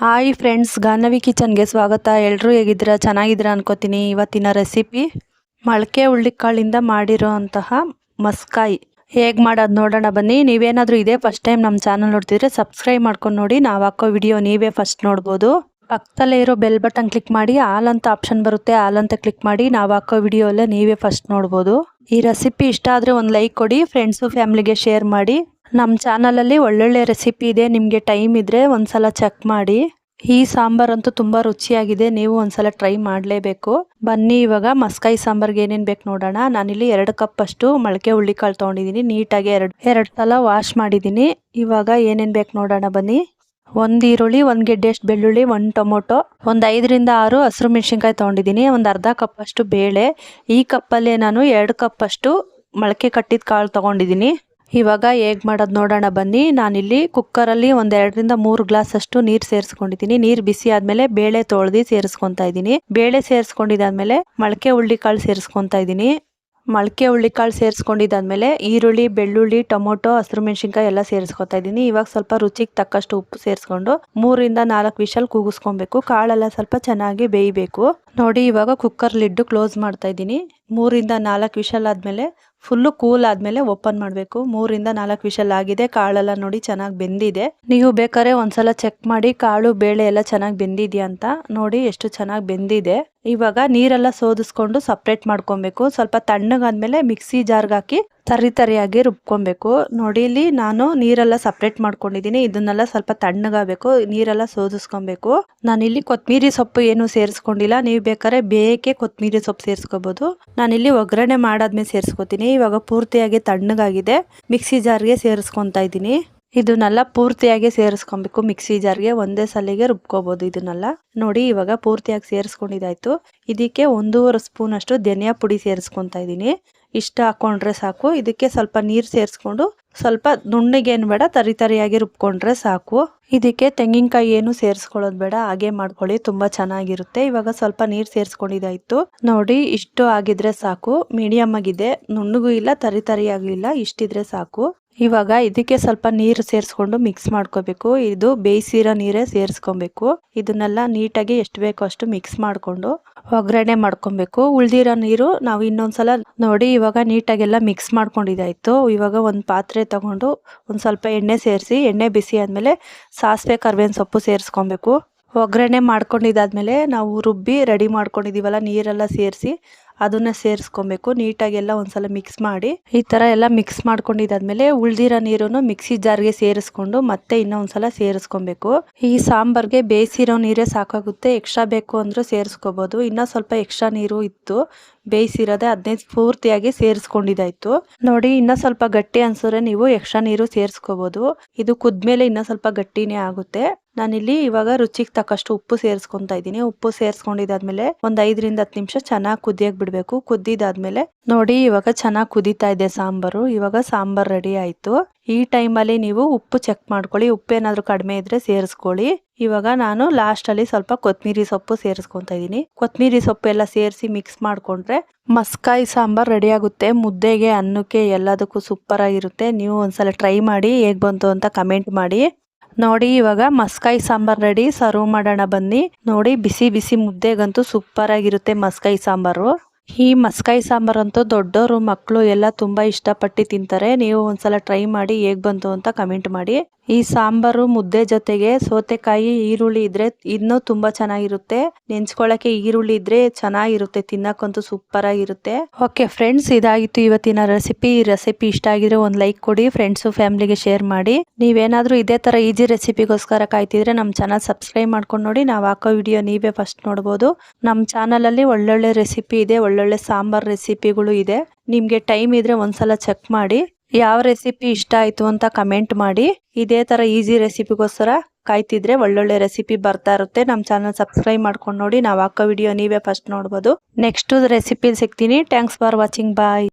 Hi friends Ganavi ಕಿಚನ್ಗೆ ಸ್ವಾಗತ. ಎಲ್ಲರೂ ಹೇಗಿದ್ದೀರಾ? ಚೆನ್ನಾಗಿದ್ದೀರಾ ಅನ್ಕೋತೀನಿ. ಇವತ್ತಿನ ರೆಸಿಪಿ ಮೊಳಕೆ ಹುಳ್ಳಿಕಾಳಿಂದ ಮಾಡಿರೋ ಅಂತಹ ಮಸ್ಕಾಯಿ. ಹೇಗೆ ಮಾಡೋದು ನೋಡೋಣ ಬನ್ನಿ. ನೀವೇನಾದರೂ ಇದೇ ಫಸ್ಟ್ ಟೈಮ್ ನಮ್ಮ ಚಾನಲ್ ನೋಡ್ತಿದ್ರೆ ಸಬ್ಸ್ಕ್ರೈಬ್ ಮಾಡ್ಕೊಂಡು ನೋಡಿ. ನಾವು ಹಾಕೋ ವಿಡಿಯೋ ನೀವೇ ಫಸ್ಟ್ ನೋಡ್ಬೋದು. ಪಕ್ಕದಲ್ಲೇ ಇರೋ ಬೆಲ್ ಬಟನ್ ಕ್ಲಿಕ್ ಮಾಡಿ. ಆಲ್ ಅಂತ ಆಪ್ಷನ್ ಬರುತ್ತೆ. ಆಲ್ ಅಂತ ಕ್ಲಿಕ್ ಮಾಡಿ ನಾವು ಹಾಕೋ ವಿಡಿಯೋ ಎಲ್ಲ ನೀವೇ ಫಸ್ಟ್ ನೋಡ್ಬೋದು. ಈ ರೆಸಿಪಿ ಇಷ್ಟ ಆದರೆ ಒಂದು ಲೈಕ್ ಕೊಡಿ. ಫ್ರೆಂಡ್ಸು ಫ್ಯಾಮ್ಲಿಗೆ ಶೇರ್ ಮಾಡಿ. ನಮ್ಮ ಚಾನಲಲ್ಲಿ ಒಳ್ಳೊಳ್ಳೆ ರೆಸಿಪಿ ಇದೆ, ನಿಮಗೆ ಟೈಮ್ ಇದ್ದರೆ ಒಂದ್ಸಲ ಚೆಕ್ ಮಾಡಿ. ಈ ಸಾಂಬಾರಂತೂ ತುಂಬ ರುಚಿಯಾಗಿದೆ, ನೀವು ಒಂದ್ಸಲ ಟ್ರೈ ಮಾಡಲೇಬೇಕು. ಬನ್ನಿ ಇವಾಗ, ಮಸ್ಕಾಯಿ ಸಾಂಬಾರ್ಗೆ ಏನೇನು ಬೇಕು ನೋಡೋಣ. ನಾನಿಲ್ಲಿ ಎರಡು ಕಪ್ ಅಷ್ಟು ಮೊಳಕೆ ಹುಳ್ಳಿಕಾಳು ತೊಗೊಂಡಿದ್ದೀನಿ ನೀಟಾಗಿ ಎರಡು ಎರಡು ಸಲ ವಾಶ್ ಮಾಡಿದ್ದೀನಿ ಇವಾಗ ಏನೇನು ಬೇಕು ನೋಡೋಣ ಬನ್ನಿ. ಒಂದು ಈರುಳ್ಳಿ, ಒಂದು ಗೆಡ್ಡೆಷ್ಟು ಬೆಳ್ಳುಳ್ಳಿ, ಒಂದು ಟೊಮೊಟೊ, ಒಂದು ಐದರಿಂದ ಆರು ಹಸಿರು ಮೆಣಸಿನ್ಕಾಯಿ ತೊಗೊಂಡಿದ್ದೀನಿ ಒಂದು ಅರ್ಧ ಕಪ್ ಅಷ್ಟು ಬೇಳೆ. ಈ ಕಪ್ಪಲ್ಲೇ ನಾನು ಎರಡು ಕಪ್ಪಷ್ಟು ಮೊಳಕೆ ಕಟ್ಟಿದ ಕಾಳು ತೊಗೊಂಡಿದ್ದೀನಿ ಇವಾಗ ಹೇಗೆ ಮಾಡೋದು ನೋಡೋಣ ಬನ್ನಿ. ನಾನಿಲ್ಲಿ ಕುಕ್ಕರಲ್ಲಿ ಒಂದು ಎರಡರಿಂದ ಮೂರು ಗ್ಲಾಸ್ ಅಷ್ಟು ನೀರು ಸೇರಿಸ್ಕೊಂಡಿದ್ದೀನಿ. ನೀರು ಬಿಸಿ ಆದಮೇಲೆ ಬೇಳೆ ತೊಳೆದು ಸೇರಿಸ್ಕೊತಾ ಇದ್ದೀನಿ. ಬೇಳೆ ಸೇರಿಸ್ಕೊಂಡಿದ್ದಾದ್ಮೇಲೆ ಮೊಳಕೆ ಹುಳ್ಳಿಕಾಳು ಸೇರಿಸ್ಕೊತಾ ಇದ್ದೀನಿ. ಮೊಳಕೆ ಹುಳ್ಳಿಕಾಳು ಸೇರಿಸ್ಕೊಂಡಿದ್ದಾದ್ಮೇಲೆ ಈರುಳ್ಳಿ, ಬೆಳ್ಳುಳ್ಳಿ, ಟೊಮೊಟೊ, ಹಸಿರು ಮೆಣಸಿನ್ಕಾಯಿ ಎಲ್ಲ ಸೇರಿಸ್ಕೊತಾ ಇದ್ದೀನಿ. ಇವಾಗ ಸ್ವಲ್ಪ ರುಚಿಗೆ ತಕ್ಕಷ್ಟು ಉಪ್ಪು ಸೇರಿಸ್ಕೊಂಡು ಮೂರಿಂದ ನಾಲ್ಕು ವಿಷಲ್ ಕೂಗಿಸ್ಕೊಬೇಕು. ಕಾಳೆಲ್ಲ ಸ್ವಲ್ಪ ಚೆನ್ನಾಗಿ ಬೇಯಬೇಕು. ನೋಡಿ ಇವಾಗ ಕುಕ್ಕರ್ ಲಿಡ್ಡು ಕ್ಲೋಸ್ ಮಾಡ್ತಾ ಇದ್ದೀನಿ. ಮೂರಿಂದ ನಾಲ್ಕು ವಿಷಲ್ ಆದಮೇಲೆ ಫುಲ್ಲು ಕೂಲ್ ಆದಮೇಲೆ ಓಪನ್ ಮಾಡಬೇಕು. ಮೂರಿಂದ ನಾಲ್ಕು ವಿಷಲ್ ಆಗಿದೆ, ಕಾಳೆಲ್ಲ ನೋಡಿ ಚೆನ್ನಾಗಿ ಬೆಂದಿದೆ. ನೀವು ಬೇಕಾದ್ರೆ ಒಂದ್ಸಲ ಚೆಕ್ ಮಾಡಿ, ಕಾಳು, ಬೇಳೆ ಎಲ್ಲ ಚೆನ್ನಾಗಿ ಬೆಂದಿದೆಯಾ ಅಂತ ನೋಡಿ ಎಷ್ಟು ಚೆನ್ನಾಗಿ ಬೆಂದಿದೆ. ಇವಾಗ ನೀರೆಲ್ಲ ಸೋದಿಸ್ಕೊಂಡು ಸಪ್ರೇಟ್ ಮಾಡ್ಕೊಬೇಕು. ಸ್ವಲ್ಪ ತಣ್ಣಗಾದ್ಮೇಲೆ ಮಿಕ್ಸಿ ಜಾರ್ಗೆ ಹಾಕಿ ತರಿ ತರಿಯಾಗಿ ರುಬ್ಕೊಬೇಕು. ನೋಡಿ, ಇಲ್ಲಿ ನಾನು ನೀರೆಲ್ಲ ಸಪ್ರೇಟ್ ಮಾಡ್ಕೊಂಡಿದ್ದೀನಿ. ಇದನ್ನೆಲ್ಲ ಸ್ವಲ್ಪ ತಣ್ಣಗಾಗಬೇಕು. ನೀರೆಲ್ಲ ಸೋದಿಸ್ಕೊಬೇಕು. ನಾನಿಲ್ಲಿ ಕೊತ್ತಂಬರಿ ಸೊಪ್ಪು ಏನು ಸೇರಿಸ್ಕೊಂಡಿಲ್ಲ. ನೀವು ಬೇಕಾದ್ರೆ ಬೇಕೇ ಕೊತ್ತಂಬರಿ ಸೊಪ್ಪು ಸೇರಿಸ್ಕೋಬಹುದು ನಾನಿಲ್ಲಿ ಒಗ್ಗರಣೆ ಮಾಡಾದ್ಮೇಲೆ ಸೇರಿಸ್ಕೊತೀನಿ. ಇವಾಗ ಪೂರ್ತಿಯಾಗಿ ತಣ್ಣಗಾಗಿದೆ. ಮಿಕ್ಸಿ ಜಾರ್ಗೆ ಸೇರಿಸ್ಕೊತಾ ಇದ್ದೀನಿ. ಇದನ್ನೆಲ್ಲ ಪೂರ್ತಿಯಾಗಿ ಸೇರಿಸ್ಕೊಬೇಕು. ಮಿಕ್ಸಿ ಜಾರ್ಗೆ ಒಂದೇ ಸಲಿಗೆ ರುಬ್ಕೋಬಹುದು ಇದನ್ನೆಲ್ಲ. ನೋಡಿ, ಇವಾಗ ಪೂರ್ತಿಯಾಗಿ ಸೇರಿಸ್ಕೊಂಡಿದ್ದಾಯ್ತು. ಇದಕ್ಕೆ ಒಂದೂವರೆ ಸ್ಪೂನ್ ಅಷ್ಟು ಧನಿಯಾ ಪುಡಿ ಸೇರಿಸ್ಕೊತಾ ಇದ್ದೀನಿ. ಇಷ್ಟ ಹಾಕೊಂಡ್ರೆ ಸಾಕು. ಇದಕ್ಕೆ ಸ್ವಲ್ಪ ನೀರು ಸೇರಿಸ್ಕೊಂಡು ಸ್ವಲ್ಪ ನುಣ್ಣಗೇನು ಬೇಡ, ತರಿ ತರಿಯಾಗಿ ರುಬ್ಕೊಂಡ್ರೆ ಸಾಕು. ಇದಕ್ಕೆ ತೆಂಗಿನಕಾಯಿ ಏನು ಸೇರಿಸ್ಕೊಳ್ಳೋದು ಬೇಡ, ಹಾಗೆ ಮಾಡ್ಕೊಳ್ಳಿ, ತುಂಬಾ ಚೆನ್ನಾಗಿರುತ್ತೆ. ಇವಾಗ ಸ್ವಲ್ಪ ನೀರು ಸೇರಿಸ್ಕೊಂಡಿದ್ದಾಯಿತು ನೋಡಿ, ಇಷ್ಟು ಆಗಿದ್ರೆ ಸಾಕು. ಮೀಡಿಯಮ್ ಆಗಿದೆ. ನುಣ್ಣಗೂ ಇಲ್ಲ, ತರಿ ತರಿಯಾಗಿಲ್ಲ ಇಷ್ಟಿದ್ರೆ ಸಾಕು. ಇವಾಗ ಇದಕ್ಕೆ ಸ್ವಲ್ಪ ನೀರು ಸೇರಿಸ್ಕೊಂಡು ಮಿಕ್ಸ್ ಮಾಡ್ಕೋಬೇಕು. ಇದು ಬೇಯಿಸಿರೋ ನೀರೇ ಸೇರಿಸ್ಕೊಬೇಕು. ಇದನ್ನೆಲ್ಲ ನೀಟಾಗಿ ಎಷ್ಟು ಬೇಕೋ ಅಷ್ಟು ಮಿಕ್ಸ್ ಮಾಡಿಕೊಂಡು ಒಗ್ಗರಣೆ ಮಾಡ್ಕೊಬೇಕು. ಉಳ್ದಿರೋ ನೀರು ನಾವು ಇನ್ನೊಂದ್ಸಲ ನೋಡಿ ಇವಾಗ ನೀಟಾಗೆಲ್ಲ ಮಿಕ್ಸ್ ಮಾಡ್ಕೊಂಡಿದ್ದಾಯಿತು. ಇವಾಗ ಒಂದು ಪಾತ್ರೆ ತಗೊಂಡು ಒಂದು ಸ್ವಲ್ಪ ಎಣ್ಣೆ ಸೇರಿಸಿ, ಎಣ್ಣೆ ಬಿಸಿ ಆದಮೇಲೆ ಸಾಸಿವೆ, ಕರ್ಬೇವಿನ ಸೊಪ್ಪು ಸೇರಿಸ್ಕೊಬೇಕು. ಒಗ್ಗರಣೆ ಮಾಡ್ಕೊಂಡಿದ್ದಾದ್ಮೇಲೆ ನಾವು ರುಬ್ಬಿ ರೆಡಿ ಮಾಡ್ಕೊಂಡಿದ್ದೀವಲ್ಲ ನೀರೆಲ್ಲ ಸೇರಿಸಿ ಅದನ್ನ ಸೇರಿಸ್ಕೊಬೇಕು. ನೀಟಾಗೆಲ್ಲ ಒಂದ್ಸಲ ಮಿಕ್ಸ್ ಮಾಡಿ, ಈ ಥರ ಎಲ್ಲ ಮಿಕ್ಸ್ ಮಾಡ್ಕೊಂಡಿದ್ದಾದ್ಮೇಲೆ ಉಳ್ದಿರೋ ನೀರನ್ನು ಮಿಕ್ಸಿ ಜಾರ್ಗೆ ಸೇರಿಸ್ಕೊಂಡು ಮತ್ತೆ ಇನ್ನೊಂದ್ಸಲ ಸೇರಿಸ್ಕೊಬೇಕು. ಈ ಸಾಂಬಾರ್ಗೆ ಬೇಯಿಸಿರೋ ನೀರೇ ಸಾಕಾಗುತ್ತೆ. ಎಕ್ಸ್ಟ್ರಾ ಬೇಕು ಅಂದ್ರೂ ಸೇರಿಸ್ಕೋಬಹುದು ಇನ್ನೂ ಸ್ವಲ್ಪ ಎಕ್ಸ್ಟ್ರಾ ನೀರು ಇತ್ತು. ಬೇಯಿಸಿರೋದೆ ಅದನ್ನೇ ಪೂರ್ತಿಯಾಗಿ ಸೇರಿಸ್ಕೊಂಡಿದ್ದಾಯ್ತು ನೋಡಿ, ಇನ್ನೂ ಸ್ವಲ್ಪ ಗಟ್ಟಿ ಅನ್ಸಿದ್ರೆ ನೀವು ಎಕ್ಸ್ಟ್ರಾ ನೀರು ಸೇರಿಸ್ಕೋಬಹುದು ಇದು ಕುದ್ಮೇಲೆ ಇನ್ನೂ ಸ್ವಲ್ಪ ಗಟ್ಟಿನೇ ಆಗುತ್ತೆ. ನಾನಿಲ್ಲಿ ಇವಾಗ ರುಚಿಗೆ ತಕ್ಕಷ್ಟು ಉಪ್ಪು ಸೇರಿಸ್ಕೊಂತ ಇದ್ದೀನಿ. ಉಪ್ಪು ಸೇರಿಸ್ಕೊಂಡಿದ್ದಾದ್ಮೇಲೆ ಒಂದು ಐದರಿಂದ ಹತ್ತು ನಿಮಿಷ ಚೆನ್ನಾಗಿ ಕುದಿಯಕ್ ಬಿಡಬೇಕು. ಕುದ್ದಿದಾದ್ಮೇಲೆ ನೋಡಿ ಇವಾಗ ಚೆನ್ನಾಗಿ ಕುದೀತಾ ಇದೆ ಸಾಂಬಾರು. ಇವಾಗ ಸಾಂಬಾರ್ ರೆಡಿ ಆಯ್ತು. ಈ ಟೈಮಲ್ಲಿ ನೀವು ಉಪ್ಪು ಚೆಕ್ ಮಾಡ್ಕೊಳ್ಳಿ. ಉಪ್ಪೇನಾದ್ರೂ ಕಡಿಮೆ ಇದ್ರೆ ಸೇರಿಸ್ಕೊಳ್ಳಿ. ಇವಾಗ ನಾನು ಲಾಸ್ಟ್ ಅಲ್ಲಿ ಸ್ವಲ್ಪ ಕೊತ್ತಂಬರಿ ಸೊಪ್ಪು ಸೇರಿಸ್ಕೊತಾ ಇದ್ದೀನಿ. ಕೊತ್ತಂಬರಿ ಸೊಪ್ಪು ಎಲ್ಲ ಸೇರಿಸಿ ಮಿಕ್ಸ್ ಮಾಡ್ಕೊಂಡ್ರೆ ಮಸ್ಕಾಯಿ ಸಾಂಬಾರ್ ರೆಡಿ ಆಗುತ್ತೆ. ಮುದ್ದೆಗೆ, ಅನ್ನಕ್ಕೆ ಎಲ್ಲದಕ್ಕೂ ಸೂಪರ್ ಆಗಿರುತ್ತೆ. ನೀವು ಒಂದ್ಸಲ ಟ್ರೈ ಮಾಡಿ ಹೇಗೆ ಬಂತು ಅಂತ ಕಮೆಂಟ್ ಮಾಡಿ. ನೋಡಿ, ಇವಾಗ ಮಸ್ಕಾಯಿ ಸಾಂಬಾರ್ ರೆಡಿ ಸರ್ವ್ ಮಾಡೋಣ ಬನ್ನಿ. ನೋಡಿ, ಬಿಸಿ ಬಿಸಿ ಮುದ್ದೆಗಂತೂ ಸೂಪರ್ ಆಗಿರುತ್ತೆ ಮಸ್ಕಾಯಿ ಸಾಂಬಾರು. ಈ ಮಸ್ಕಾಯಿ ಸಾಂಬಾರಂತೂ ದೊಡ್ಡವರು ಮಕ್ಕಳು ಎಲ್ಲ ತುಂಬ ಇಷ್ಟಪಟ್ಟು ತಿಂತಾರೆ. ನೀವು ಒಂದ್ಸಲ ಟ್ರೈ ಮಾಡಿ ಹೇಗೆ ಬಂತು ಅಂತ ಕಮೆಂಟ್ ಮಾಡಿ. ಈ ಸಾಂಬಾರು ಮುದ್ದೆ ಜೊತೆಗೆ ಸೌತೆಕಾಯಿ, ಈರುಳ್ಳಿ ಇದ್ರೆ ಇನ್ನೂ ತುಂಬಾ ಚೆನ್ನಾಗಿರುತ್ತೆ. ನೆನ್ಸ್ಕೊಳ್ಳೋಕೆ ಈರುಳ್ಳಿ ಇದ್ರೆ ಚೆನ್ನಾಗಿರುತ್ತೆ, ತಿನ್ನಕ್ಕಂತೂ ಸೂಪರ್ ಆಗಿರುತ್ತೆ ಓಕೆ ಫ್ರೆಂಡ್ಸ್, ಇದಾಗಿತ್ತು ಇವತ್ತಿನ ರೆಸಿಪಿ. ಈ ರೆಸಿಪಿ ಇಷ್ಟ ಆಗಿದ್ರೆ ಒಂದು ಲೈಕ್ ಕೊಡಿ, ಫ್ರೆಂಡ್ಸು ಫ್ಯಾಮಿಲಿಗೆ ಶೇರ್ ಮಾಡಿ. ನೀವೇನಾದರೂ ಇದೇ ತರ ಈಜಿ ರೆಸಿಪಿಗೋಸ್ಕರ ಕಾಯ್ತಿದ್ರೆ ನಮ್ಮ ಚಾನಲ್ ಸಬ್ಸ್ಕ್ರೈಬ್ ಮಾಡ್ಕೊಂಡು ನೋಡಿ. ನಾವು ಹಾಕೋ ವಿಡಿಯೋ ನೀವೇ ಫಸ್ಟ್ ನೋಡ್ಬೋದು. ನಮ್ಮ ಚಾನಲಲ್ಲಿ ಒಳ್ಳೊಳ್ಳೆ ರೆಸಿಪಿ ಇದೆ ಒಳ್ಳೊಳ್ಳೆ ಸಾಂಬಾರ್ ರೆಸಿಪಿಗಳು ಇದೆ. ನಿಮಗೆ ಟೈಮ್ ಇದ್ರೆ ಒಂದ್ಸಲ ಚೆಕ್ ಮಾಡಿ. ಯಾವ ರೆಸಿಪಿ ಇಷ್ಟ ಆಯ್ತು ಅಂತ ಕಮೆಂಟ್ ಮಾಡಿ. ಇದೇ ತರ ಈಸಿ ರೆಸಿಪಿಗೋಸ್ಕರ ಕಾಯ್ತಿದ್ರೆ ಒಳ್ಳೊಳ್ಳೆ ರೆಸಿಪಿ ಬರ್ತಾ ಇರುತ್ತೆ. ನಮ್ಮ ಚಾನಲ್ ಸಬ್ಸ್ಕ್ರೈಬ್ ಮಾಡ್ಕೊಂಡು ನೋಡಿ. ನಾವು ಹಾಕೋ ವಿಡಿಯೋ ನೀವೇ ಫಸ್ಟ್ ನೋಡ್ಬೋದು. ನೆಕ್ಸ್ಟ್ ರೆಸಿಪಿ ಸಿಗ್ತೀನಿ. Thanks for watching bye